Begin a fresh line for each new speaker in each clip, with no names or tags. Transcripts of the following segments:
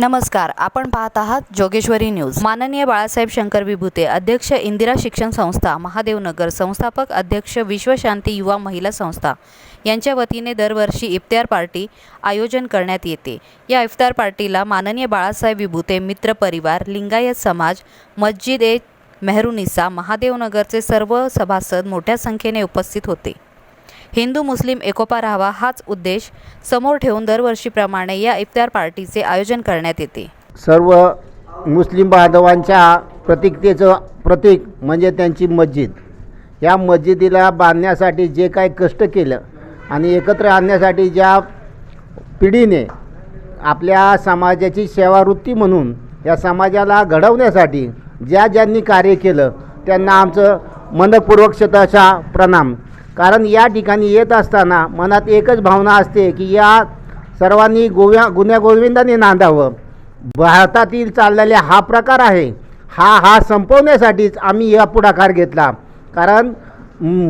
नमस्कार आपण पाहत आहात जोगेश्वरी न्यूज. माननीय बाळासाहेब शंकर विभूते अध्यक्ष इंदिरा शिक्षण संस्था महादेवनगर संस्थापक अध्यक्ष विश्वशांती युवा महिला संस्था. यांच्या वतीने दरवर्षी इफ्तार पार्टी आयोजन करण्यात येते. या इफ्तार पार्टीला माननीय बाळासाहेब विभूते मित्र परिवार लिंगायत समाज मस्जिद ए मेहरुनिसा महादेवनगरचे सर्व सभासद मोठ्या संख्येने उपस्थित होते. हिंदू मुस्लिम एकोपा राहावा हाच उद्देश समोर ठेवून दरवर्षीप्रमाणे या इफ्तार पार्टीचे आयोजन करण्यात येते.
सर्व मुस्लिम बांधवांच्या प्रतीकतेचं प्रतीक म्हणजे त्यांची मस्जिद. या मस्जिदीला बांधण्यासाठी जे काही कष्ट केलं आणि एकत्र आणण्यासाठी ज्या पिढीने आपल्या समाजाची सेवावृत्ती म्हणून या समाजाला घडवण्यासाठी ज्या ज्यांनी कार्य केलं त्यांना आमचं मनपूर्वक शतशा प्रणाम. कारण या ठिकाणी येत असताना मनात एकच भावना असते की या सर्वांनी गोव्या गुण्यागोविंदाने नांदावं. भारतातील चाललेला हा प्रकार आहे. हा हा संपवण्यासाठीच आम्ही या पुढाकार घेतला. कारण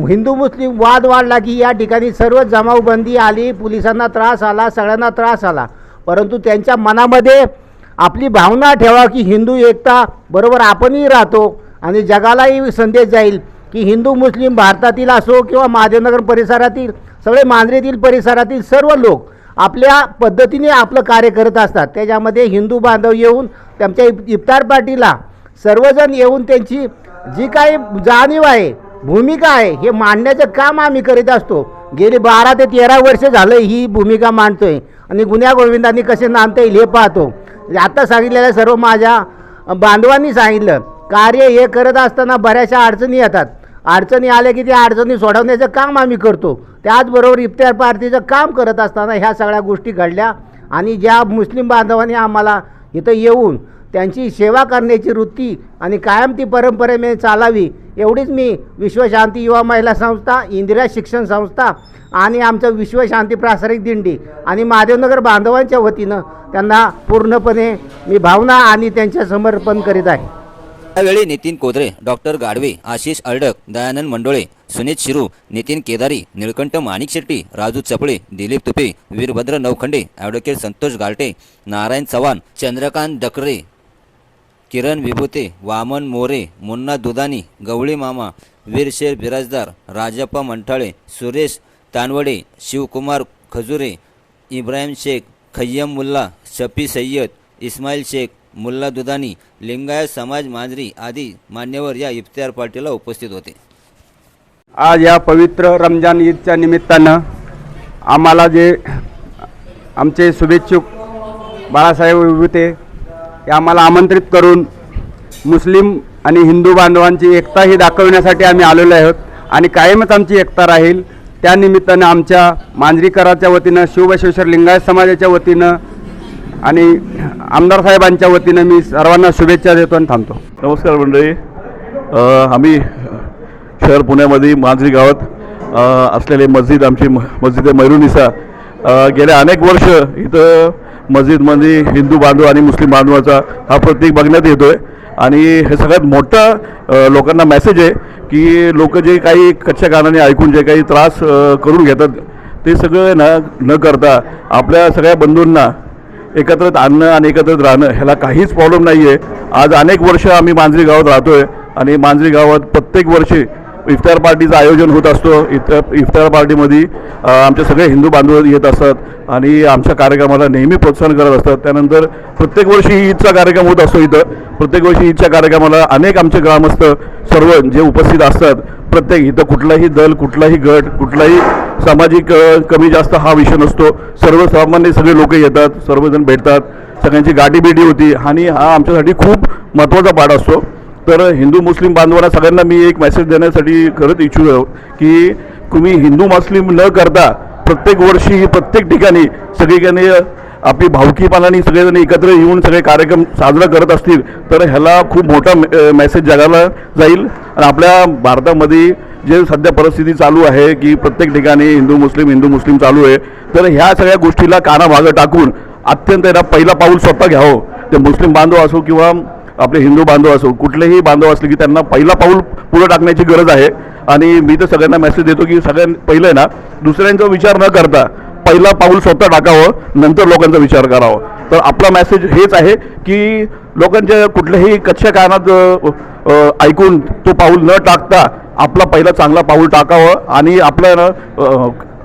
हिंदू मुस्लिम वाद वाढला की या ठिकाणी सर्व जमावबंदी आली पोलिसांना त्रास आला सगळ्यांना त्रास आला. परंतु त्यांच्या मनामध्ये आपली भावना ठेवा की हिंदू एकता बरोबर आपणही राहतो आणि जगालाही संदेश जाईल. की हिंदू मुस्लिम भारतातील असो किंवा महादेवनगर परिसरातील सगळे मांजरीतील परिसरातील सर्व लोक आपल्या पद्धतीने आपलं कार्य करत असतात. त्याच्यामध्ये हिंदू बांधव येऊन त्यांच्या इफ इफ्तार पार्टीला सर्वजण येऊन त्यांची जी काही जाणीव आहे भूमिका आहे हे मांडण्याचं काम आम्ही करीत असतो. गेली बारा ते तेरा वर्ष झालं ही भूमिका मांडतोय. आणि गुन्ह्या गोविंदांनी कसे नांदता येईल हे पाहतो. आता सांगितलेल्या सर्व माझ्या बांधवांनी सांगितलं कार्य हे करत असताना बऱ्याचशा अडचणी येतात. अडचणी आल्या की त्या अडचणी सोडवण्याचं काम आम्ही करतो. त्याचबरोबर इफ्तार पार्टीचं काम करत असताना ह्या सगळ्या गोष्टी घडल्या आणि ज्या मुस्लिम बांधवांनी आम्हाला इथं येऊन त्यांची सेवा करण्याची वृत्ती आणि कायम ती परंपरेने चालावी एवढीच मी विश्वशांती युवा महिला संस्था इंदिरा शिक्षण संस्था आणि आमचं विश्वशांती प्रासारिक दिंडी आणि महादेवनगर बांधवांच्या वतीनं त्यांना पूर्णपणे मी भावना आणि त्यांच्या समर्पण करीत आहे.
यावेळी नितीन कोदरे डॉक्टर गाडवे आशिष अर्डक दयानंद मंडोळे सुनीत शिरू नितीन केदारी निळकंठ माणिक शेट्टी राजू चपळे दिलीप तुपे वीरभद्र नवखंडे ॲडव्होकेट संतोष गालटे नारायण चव्हाण चंद्रकांत डकरे किरण विभूते वामन मोरे मुन्ना दुदानी गवळी मामा वीरशेर बिराजदार राजप्पा मंठाळे सुरेश तानवडे शिवकुमार खजुरे इब्राहिम शेख खय्यम मुल्ला शफी सय्यद इस्माईल शेख मुल्ला दुधानी लिंगायत समाज मांजरी आदी मान्यवर या इफ्तार पार्टीला उपस्थित होते.
आज या पवित्र रमजान ईदच्या निमित्तानं आम्हाला जे आमचे शुभेच्छुक बाळासाहेब विभूते हे आम्हाला आमंत्रित करून मुस्लिम आणि हिंदू बांधवांची एकता ही दाखवण्यासाठी आम्ही आलेलो आहोत आणि कायमच आमची एकता राहील. त्या निमित्तानं आमच्या मांजरीकराच्या वतीनं शिवबशेश्वर लिंगायत समाजाच्या वतीनं आणि आमदार साहेबांच्या वतीनं मी सर्वांना शुभेच्छा देतो आणि थांबतो.
नमस्कार मंडळी. आम्ही शहर पुण्यामध्ये मांजरी गावात असलेले मस्जिद आमची म- मस्जिद आहे मैरुनिसा. गेल्या अनेक वर्ष इथं मस्जिदमध्ये हिंदू बांधव आणि मुस्लिम बांधवाचा हा प्रतीक बघण्यात येतो आहे आणि हे सगळ्यात मोठा लोकांना मेसेज आहे की लोक जे काही कच्च्या कानाने ऐकून जे काही त्रास करून घेतात ते सगळं न न करता आपल्या सगळ्या बंधूंना एकत्रित आणणं आणि एकत्रित राहणं ह्याला काहीच प्रॉब्लेम नाही आहे आज अनेक वर्ष आम्ही मांजरी गावात राहतो आहे आणि मांजरी गावात प्रत्येक वर्षी इफ्तार पार्टीचं आयोजन होत असतो. इफ्तार इफ्तार पार्टीमध्ये आमचे सगळे हिंदू बांधव येत असतात आणि आमच्या कार्यक्रमाला नेहमी प्रोत्साहन करत असतात. त्यानंतर प्रत्येक वर्षी ईदचा कार्यक्रम होत असतो इथं. प्रत्येक वर्षी ईदच्या कार्यक्रमाला अनेक आमचे ग्रामस्थ सर्व जे उपस्थित असतात प्रत्येक इथं कुठलाही दल कुठलाही गट कुठलाही सामाजिक कमी जास्त हा विषय नसतो. सर्वसामान्य सगळे लोक येतात सर्वजण भेटतात. सगळ्यांची गाठीभेटी होती. आणि हा आमच्यासाठी खूप महत्त्वाचा पाठ असतो. तर हिंदू मुस्लिम बांधवांना सगळ्यांना मी एक मेसेज देण्यासाठी करत इच्छुक आहो की तुम्ही हिंदू मुस्लिम न करता प्रत्येक वर्षी प्रत्येक ठिकाणी सगळीकडे आपली भावकीपणाने सगळेजण एकत्र येऊन सगळे कार्यक्रम साजरा करत असतील तर ह्याला खूप मोठा मे- मेसेज जगाला जाईल. आणि आपल्या भारतामध्ये जे सध्या परिस्थिती चालू आहे की प्रत्येक ठिकाणी हिंदू मुस्लिम हिंदू मुस्लिम चालू आहे तर ह्या सगळ्या गोष्टीला कानामागं टाकून अत्यंत याला पहिला पाऊल स्वतः घ्यावं. ते मुस्लिम बांधव असो किंवा आपले हिंदू बांधव असो कुठलेही बांधव असले की त्यांना पहिला पाऊल पुढे टाकण्याची गरज आहे. आणि मी तर सगळ्यांना मेसेज देतो की सगळ्यां पहिलं आहे ना दुसऱ्यांचा विचार न करता पहिला पाऊल स्वतः टाकावं नंतर लोकांचा विचार करावा. तर आपला मेसेज हेच आहे की लोकांच्या कुठल्याही कच्च्या कानात ऐकून तो पाऊल न टाकता आपला पहिला चांगला पाऊल टाकावं आणि आपल्या ना,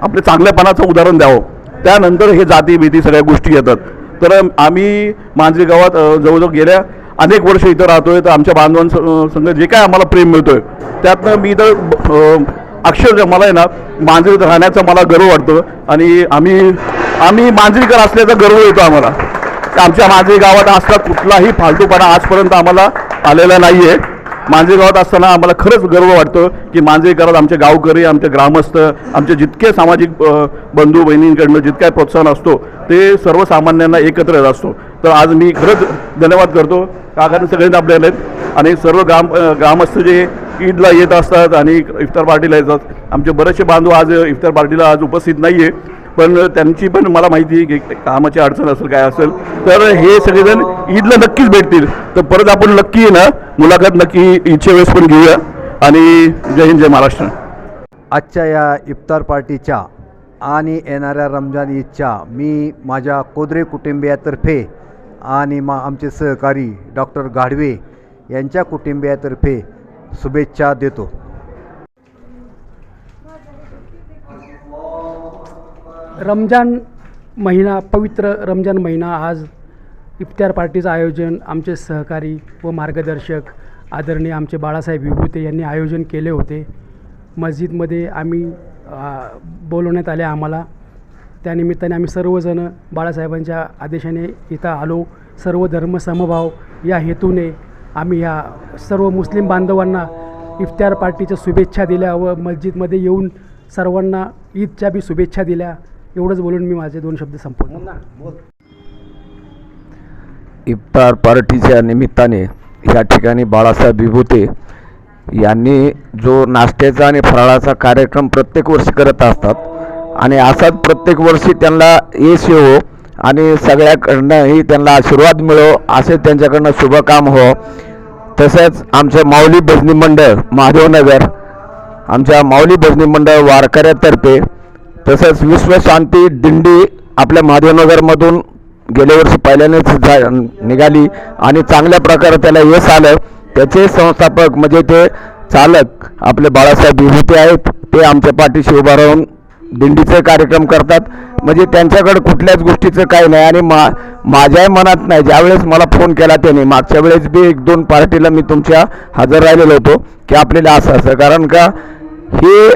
आपल्या चांगल्यापणाचं उदाहरण द्यावं. त्यानंतर हे जाती भीती सगळ्या गोष्टी येतात. तर आम्ही मांजरी गावात जवळजवळ गेल्या अनेक वर्ष इथं राहतोय. तर आमच्या बांधवांसंग जे काय आम्हाला प्रेम मिळतोय त्यातनं मी तर अ, अक्षरशः मला आहे ना मांजरीत राहण्याचा मला गर्व वाटतो. आणि आम्ही आम्ही मांजरीकर असल्याचा गर्व येतो आम्हाला. आमच्या मांजरी गावात असला कुठलाही फालतूपणा आजपर्यंत आम्हाला आलेला नाही आहे मांजे गावात असताना आम्हाला खरंच गर्व वाटतो की मांजे गावात आमचे गावकरी आमचे ग्रामस्थ आमचे जितके सामाजिक बंधू बहिणींकडनं जितका प्रोत्साहन असतो ते सर्वसामान्यांना एकत्र येत असतो. तर आज मी खरंच धन्यवाद करतो. का कारण सगळ्यांना आपल्याला आहेत. आणि सर्व ग्राम ग्रामस्थ जे ईदला येत असतात आणि इफ्तार पार्टीला येतात. आमचे बरेचसे बांधव आज इफ्तार पार्टीला आज उपस्थित नाही आहे पण त्यांची पण मला माहिती आहे की कामाची अडचण असेल काय असेल तर हे सगळेजण ईदला नक्कीच भेटतील. तर परत आपण नक्की आहे ना मुलाखत नक्की ईदच्या वेळेस पण घेऊया. आणि जय हिंद जय महाराष्ट्र.
आजच्या या इफ्तार पार्टीच्या आणि येणाऱ्या रमजान ईदच्या मी माझ्या कोदरे कुटुंबियातर्फे आणि मा आमचे सहकारी डॉक्टर गाढवे यांच्या कुटुंबियातर्फे शुभेच्छा देतो.
रमजान महिना पवित्र रमजान महिना आज इफ्तार पार्टीचं आयोजन आमचे सहकारी व मार्गदर्शक आदरणीय आमचे बाळासाहेब विभूते यांनी आयोजन केले होते. मस्जिदमध्ये आम्ही बोलवण्यात आले आम्हाला. त्यानिमित्ताने आम्ही सर्वजण बाळासाहेबांच्या आदेशाने इथं आलो. सर्व धर्म समभाव या हेतूने आम्ही या सर्व मुस्लिम बांधवांना इफ्तार पार्टीच्या शुभेच्छा दिल्या व मस्जिदमध्ये येऊन सर्वांना ईदच्या बी शुभेच्छा दिल्या. एवढंच बोलून मी माझे दोन शब्द संपवतो.
इफ्तार पार्टीच्या निमित्ताने या ठिकाणी बाळासाहेब विभूते यांनी जो नाश्त्याचा आणि फराळाचा कार्यक्रम प्रत्येक वर्षी करत असतात आणि असाच प्रत्येक वर्षी त्यांना यश येवो आणि सगळ्याकडनंही त्यांना आशीर्वाद मिळो असे त्यांच्याकडनं शुभकाम हो. तसेच आमचे माऊली भजनी मंडळ महादेवनगर आमच्या माऊली भजनी मंडळ वारकऱ्यातर्फे तसंच विश्वशांती दिंडी आपल्या महादेवनगरमधून गेल्या वर्षी पहिल्यानेच झा निघाली आणि चांगल्या प्रकारे त्याला यश आलं. त्याचे संस्थापक म्हणजे ते चालक आपले बाळासाहेब विभूते आहेत. ते आमच्या पाठीशी उभा राहून दिंडीचे कार्यक्रम करतात. म्हणजे त्यांच्याकडे कुठल्याच गोष्टीचं काही नाही आणि मा माझ्याही मनात नाही. ज्यावेळेस मला फोन केला त्याने मागच्या वेळेस बी एक दोन पार्टीला मी तुमच्या हजर राहिलेलो होतो की आपल्याला असं असं. कारण का हे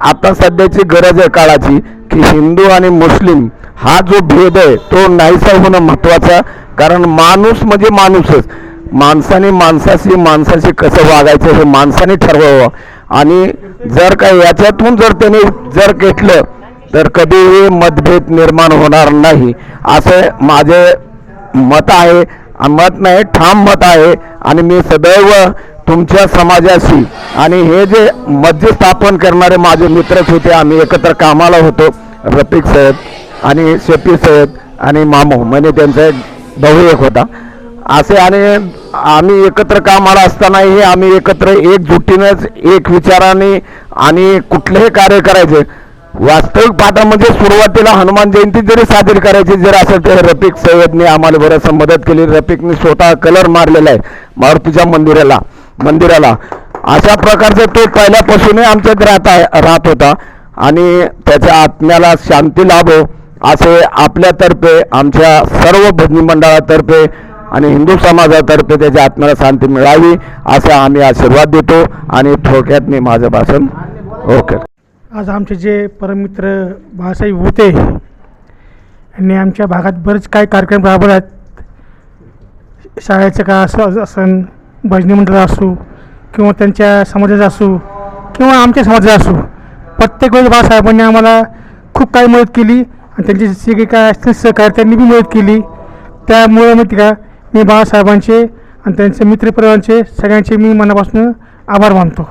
आता सध्याची गरज आहे काळाची की हिंदू आणि मुस्लिम हा जो भेद आहे तो नाहीसा होणं महत्त्वाचा कारण माणूस म्हणजे माणूसच. माणसाने माणसाशी माणसाशी कसं वागायचं हे माणसाने ठरवावं. आणि जर का याच्यातून जर त्याने जर घेतलं तर कधीही मतभेद निर्माण होणार नाही. असं माझे मत आहे. मत नाही ठाम मत आहे. आणि मी सदैव तुमच्या समाजाशी आणि हे जे मध्यस्थापन स्थापन करणारे माझे मित्रच होते आम्ही एकत्र कामाला होतो रफिक साहेब आणि शेपी साहेब आणि मामू म्हणजे त्यांचा एक भाऊ एक होता. असे आणि आम्ही एकत्र कामाला असतानाही आम्ही एकत्र एकजुटीनंच एक विचाराने आणि कुठलेही कार्य करायचे. वास्तविक पाहता म्हणजे सुरुवातीला हनुमान जयंती जरी साजरी करायची जर असेल तर रफिक सय्यदने आम्हाला बरंच मदत केली. रफिकने स्वतः कलर मारलेला आहे मारुतीच्या मंदिराला. मंदिराला. अशा प्रकारचा तो पहिल्यापासूनही आमच्यात राहत आहे राहत होता. आणि त्याच्या आत्म्याला शांती लाभो असे आपल्यातर्फे आमच्या सर्व भजनी मंडळातर्फे आणि हिंदू समाजातर्फे त्याच्या आत्म्याला शांती मिळावी असा आम्ही आशीर्वाद देतो आणि थोडक्यात मी माझं भाषण ओके.
आज आमचे जे परमित्र बाळासाहेब होते आणि आमच्या भागात बरेच काही कार्यक्रम राबवतात शाळेचं का असं असन भजनी मंडळ असो किंवा त्यांच्या समाजाचा असो किंवा आमच्या समाजाचं असो प्रत्येक वेळेस बाळासाहेबांनी आम्हाला खूप काही मदत केली आणि त्यांचे जे काही काय असतील सहकार्य त्यांनी बी मदत केली. त्यामुळे माहिती का मी बाळासाहेबांचे आणि त्यांचे मित्रपरिवारांचे सगळ्यांचे मी मनापासून आभार मानतो.